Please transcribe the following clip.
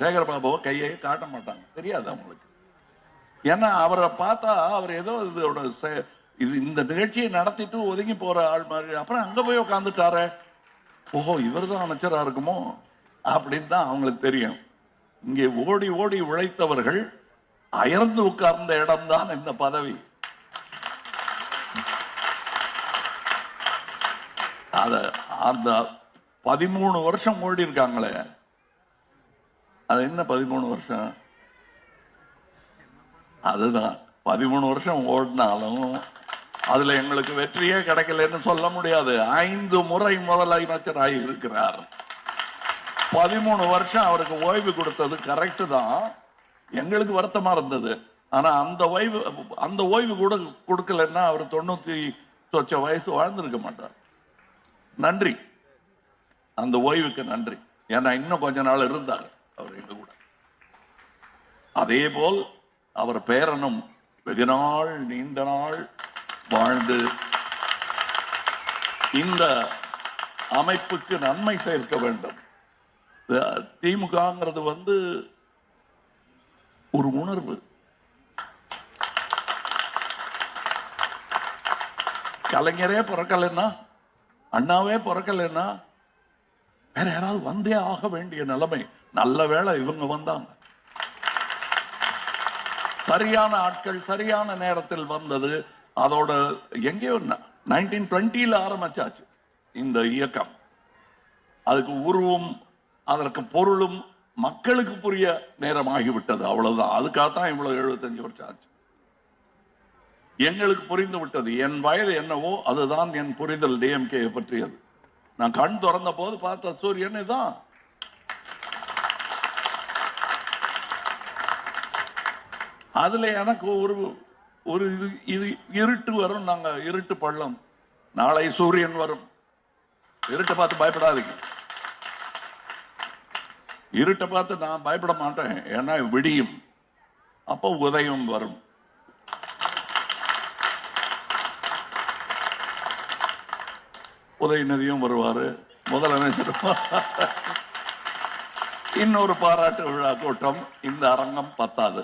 சேகர பாபுவை கையை காட்ட மாட்டாங்க. தெரியாது அவங்களுக்கு. ஏன்னா அவரை பார்த்தா அவர் ஏதோ இதோட இது இந்த நிகழ்ச்சியை நடத்திட்டு ஒதுங்கி போற ஆள் மாதிரி. அப்புறம் அங்க போய் உட்காந்துட்டாரே ஓஹோ இவர் தான் அமைச்சரா இருக்குமோ? அப்படின்னு தான் அவங்களுக்கு தெரியும். இங்கே ஓடி ஓடி உழைத்தவர்கள் அயர்ந்து உட்கார்ந்த இடம்தான் இந்த பதவி. அத அந்த பதிமூணு வருஷம் ஓடி இருக்காங்களே அது என்ன பதிமூணு வருஷம்? அதுதான். பதிமூணு வருஷம் ஓடினாலும் அதுல எங்களுக்கு வெற்றியே கிடைக்கலன்னு சொல்ல முடியாது. ஐந்து முறை முதலமைச்சராக இருக்கிறார் பதிமூணு வருஷம் அவருக்கு ஓய்வு கொடுத்தது கரெக்ட் தான். எங்களுக்கு வருத்தமா இருந்தது. ஆனா அந்த ஓய்வு அந்த ஓய்வு கூட கொடுக்கலன்னா அவர் தொண்ணூத்தி சொச்ச வயசு வாழ்ந்திருக்க மாட்டார். நன்றி. அந்த ஓய்வுக்கு நன்றி. ஏன்னா இன்னும் கொஞ்ச நாள் இருந்தார். அவர் எங்க கூட அதே போல் அவர் பேரனும் வெகு நாள் நீண்ட நாள் வாழ்ந்து இந்த அமைப்புக்கு நன்மை சேர்க்க வேண்டும். திமுகங்கிறது வந்து ஒரு உணர்வு. கலைஞரே பிறக்கலைன்னா அண்ணாவே பிறக்கலைன்னா வேற யாராவது வந்தே ஆக வேண்டிய நிலைமை. நல்ல வேளை இவங்க வந்தாங்க. சரியான ஆட்கள் சரியான நேரத்தில் வந்தது. அதோட எங்கேயோ நைன்டீன் டுவெண்ட்டியில் ஆரம்பிச்சாச்சு இந்த இயக்கம். அதுக்கு உருவும் அதற்கு பொருளும் மக்களுக்கு புரிய நேரம் ஆகிவிட்டது அவ்வளவுதான். அதுக்காகத்தான் இவ்வளவு எழுபத்தஞ்சு வருஷம் ஆச்சு. எங்களுக்கு புரிந்து விட்டது என் வயது என்னவோ அதுதான் என் புரிதல் டிஎம்கே பற்றியது. நான் கண் திறந்த போது பார்த்த சூரியன் இதான். அதுல எனக்கு ஒரு ஒரு இது இது இருட்டு வரும் நாங்க இருட்டு பள்ளம். நாளை சூரியன் வரும். இருட்டை பார்த்து பயப்படாதீங்க. இருட்டை பார்த்து நான் பயப்பட மாட்டேன். ஏன்னா விடியும். அப்போ உதயம் வரும். உதயநிதியும் வருவாரு முதலமைச்சரும் இன்னொரு பாராட்டு விழா கூட்டம் இந்த அரங்கம் பத்தாது.